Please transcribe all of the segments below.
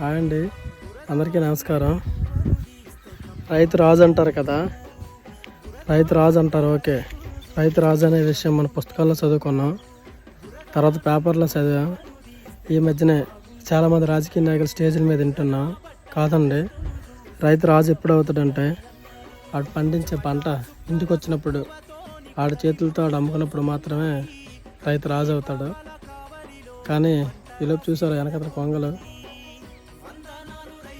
Hi అండి. అందరికీ నమస్కారం. రైతు రాజు అంటారు కదా? రైతు రాజు అంటారు ఓకే. రైతు రాజు అనే విషయం మన పుస్తకాల్లో చదువుకున్నాం. తర్వాత పేపర్లో చదివాం. ఈ మధ్యనే చాలామంది రాజకీయ నాయకులు స్టేజ్ల మీద వింటున్నాం. కాదండి. రైతు రాజు ఎప్పుడు అవుతాడంటే ఆడు పండించే పంట ఇంటికి వచ్చినప్పుడు ఆడి చేతులతో ఆడు అమ్ముకున్నప్పుడు మాత్రమే రైతు రాజు అవుతాడు. కానీ ఈలోపు చూసారు వెనకతల కొంగలు?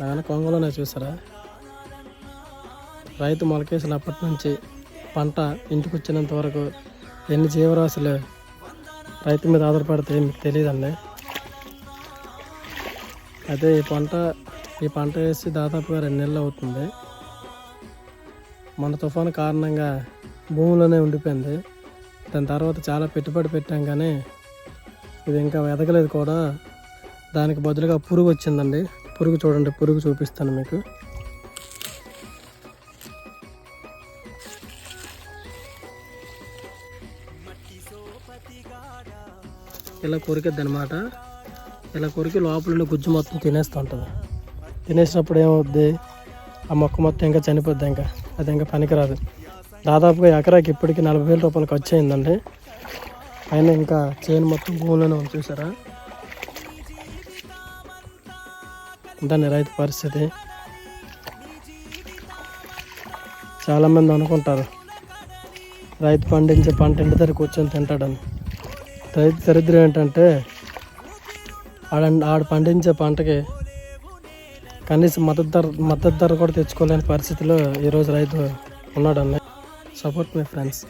నాన్న కొంగలోనే చూసారా? రైతు మొలకేసినప్పటి నుంచి పంట ఇంటికి వచ్చినంత వరకు ఎన్ని జీవరాశులు రైతు మీద ఆధారపడితే మీకు తెలియదండి. అదే ఈ పంట ఈ పంట వేసి దాదాపుగా రెండు నెలలు అవుతుంది. మన తుఫాను కారణంగా భూమిలోనే ఉండిపోయింది. దాని తర్వాత చాలా పెట్టుబడి పెట్టాం కానీ ఇది ఇంకా ఎదగలేదు కూడా. దానికి బదులుగా పురుగు వచ్చిందండి. పురుగు చూడండి పురుగు చూపిస్తాను మీకు. ఇలా కొరికిద్ది అనమాట ఇలా కొరికి లోపల గుజ్జు మొత్తం తినేస్తూ ఉంటుంది. తినేసినప్పుడు ఏమవుద్ది? ఆ మొక్క మొత్తం ఇంకా చనిపోద్ది ఇంకా. అది ఇంకా పనికిరాదు. దాదాపుగా ఎకరాకి ఇప్పటికి నలభై వేల రూపాయలు ఖర్చు అయిందండి అయినా ఇంకా చేను మొత్తం భూమిలోనే ఉంది చూసారా? దాని రైతు పరిస్థితి. చాలామంది అనుకుంటారు రైతు పండించే పంట ఇంటి దగ్గర కూర్చొని తింటాడని. రైతు దరిద్రం ఏంటంటే ఆడ ఆడ పండించే పంటకి కనీసం మద్దతు ధర మద్దతు ధర కూడా తెచ్చుకోలేని పరిస్థితిలో ఈరోజు రైతు ఉన్నాడన్న సపోర్ట్ మై ఫ్రెండ్స్